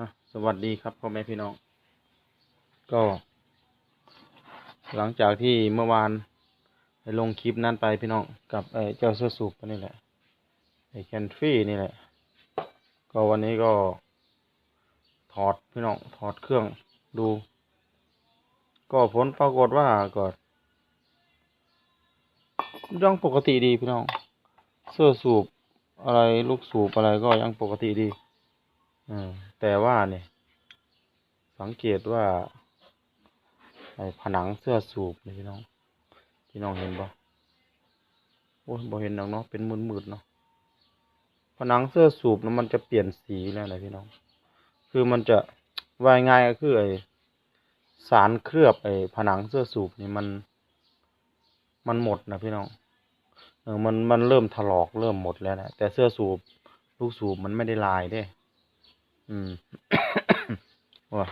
อะสวัสดีครับพ่อแม่พี่น้อง ก็ หลังจากที่เมื่อวานได้ลงคลิปนั้นไปพี่น้องกับไอ้เจ้าเสื้อสูบนี่แหละไอ้แคนฟรี่นี่แหละ ก็วันนี้ก็ถอดพี่น้องถอดเครื่องดู ก็ผลปรากฏว่าก็ยังปกติดีพี่น้อง เสื้อสูบอะไรลูกสูบอะไรก็ยังปกติดี อืม แต่ว่าเนี่ย สังเกตว่าไอ้ผนังเสื้อสูบนี่พี่น้องพี่น้องเห็นปะโอ้ยบ่เห็นหรอกเนาะเป็นมืดๆเนาะผนังเสื้อสูบนะมันจะเปลี่ยนสีแล้วนะพี่น้อง คือมันจะวายง่ายก็คือไอ้สารเคลือบไอ้ผนังเสื้อสูบนี่มัน มันหมดนะพี่น้องเออมันมันเริ่มถลอกเริ่มหมดแล้วนะแต่เสื้อสูบลูกสูบมันไม่ได้ลายเด้ อืมว้า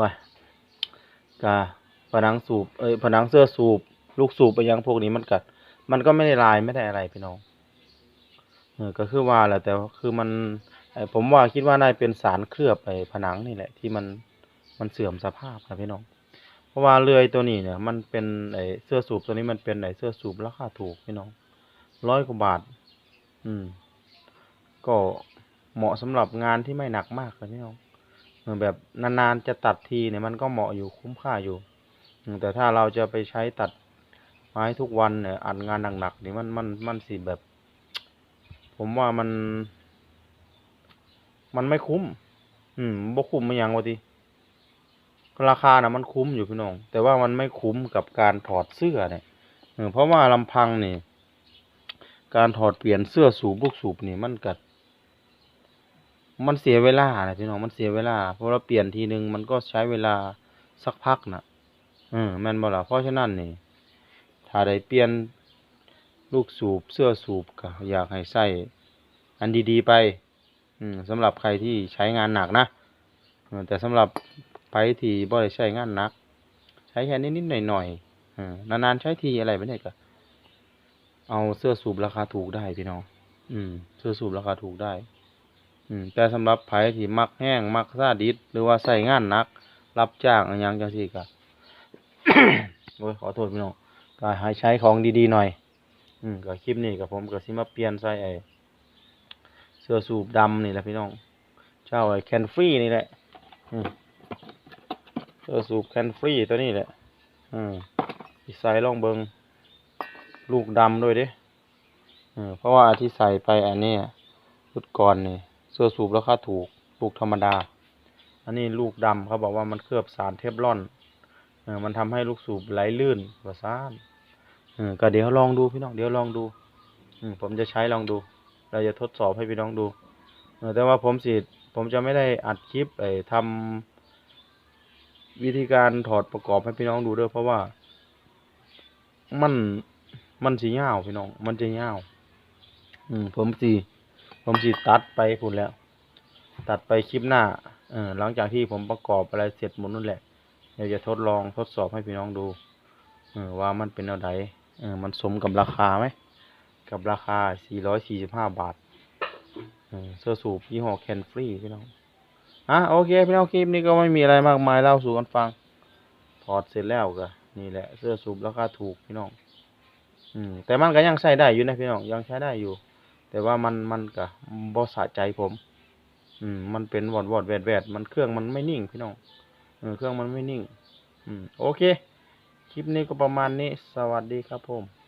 ว้ากาผนังสูบเอ้ยผนังเสื้อสูบ ลูกสูบไปยังพวกนี้มันกัด มันก็ไม่ได้ลายไม่ได้อะไรพี่น้องเออก็คือว่าแหละแต่ว่าคือมันไอผมว่าคิดว่าน่าจะเป็นสารเคลือบไอ้ผนังนี่แหละ ที่มันมันเสื่อมสภาพครับพี่น้อง เพราะว่าเลื่อยตัวนี้เนี่ย มันเป็นไอเสื้อสูบตัวนี้มันเป็นไอเสื้อสูบราคาถูกพี่น้องร้อยกว่าบาท อืม ก็เหมาะสำหรับงานที่ไม่หนักมากเลยพี่น้องเหมืออแบบนานๆจะตัดทีเนี่ยมันก็เหมาะอยู่คุ้มค่าอยู่ แต่ถ้าเราจะไปใช้ตัดไม้ทุกวันเนี่ยอัดงานหนักๆนี่มันมันมันสิแบบ ผมว่ามัน มันไม่คุ้ม อืมบ่คุ้มไม่ยังวะทีราคานะมันคุ้มอยู่พี่น้อง แต่ว่ามันไม่คุ้มกับการถอดเสื้อเนี่ยเพราะว่าลำพังนี่ การถอดเปลี่ยนเสื้อสูบลูกสูบนี่มันกัด มันเสียเวลานะพี่น้องมันเสียเวลาเพราะเราเปลี่ยนทีหนึ่งมันก็ใช้เวลาสักพักนะเออแม่นบ่ล่ะเพราะฉะนั้นนี่ถ้าได้เปลี่ยนลูกสูบเสื้อสูบก็อยากให้ใส่อันดีๆไปอืมสำหรับใครที่ใช้งานหนักนะแต่สำหรับไปที่บ่ได้ใช้งานหนัก ใช้แค่นิดๆหน่อยๆอนานๆใช้ทีอะไรไปเนี่ยก็เอาเสื้อสูบราคาถูกได้พี่น้องอืม เสื้อสูบราคาถูกได้ อืมแต่สำหรับไผที่มักแห้งมักซาดิสหรือว่าใส่งานหนัก รับจ้างอย่างจังซี่ก็โอ้ยขอโทษพี่น้องก็ให้ใช้ของดีๆหน่อย อืมก็คลิปนี้กับผมก็สิมาเปลี่ยนใส่ไอเสื้อสูบดำนี่แหละพี่น้อง เจ้าไอ้แคนฟรีนี่แหละเสื้อสูบแคนฟรีตัวนี้แหละ อืมสิใส่ลองเบิงลูกดำด้วยเด้เออเพราะว่าที่ใส่ไปอันนี้ชุดก่อนนี่ เสื้อสูบราคาถูกลูกธรรมดา อันนี้ลูกดำเขาบอกว่ามันเคลือบสารเทฟลอนเออมันทำให้ลูกสูบไหลลื่นว่าซ่านเออก็เดี๋ยวลองดูพี่น้องเดี๋ยวลองดูอืผมจะใช้ลองดู เราจะทดสอบให้พี่น้องดูเออแต่ว่าผมสิผมจะไม่ได้อัดคลิปไอ้ทำวิธีการถอดประกอบให้พี่น้องดูด้วยเพราะว่า มันมันสิยาพี่น้อง มันจะยาอืมผมสิ ผมสิตัดไปพุ่นแล้ว ตัดไปคลิปหน้าเออหลังจากที่ผมประกอบอะไรเสร็จหมดนั่นแหละเดี๋ยวจะทดลองทดสอบให้พี่น้องดูเออว่ามันเป็นอะไรเออมันสมกับราคาไหมกับราคา 445 บาทเออเสื้อสูบยี่ห้อแคนฟรีพี่น้อง อะโอเคพี่น้องคลิปนี้ก็ไม่มีอะไรมากมายเล่าสู่กันฟัง ถอดเสร็จแล้วก็นี่แหละเสื้อสูบราคาถูกพี่น้อง อืมแต่มันก็ยังใช้ได้อยู่นะพี่น้องยังใช้ได้อยู่ แต่ว่ามันมันกะบอสะใจผม อืม มันเป็นวอดวอดแวดแวดมันเครื่องมันไม่นิ่งพี่น้องเออเครื่องมันไม่นิ่ง อืม โอเค คลิปนี้ก็ประมาณนี้ สวัสดีครับผม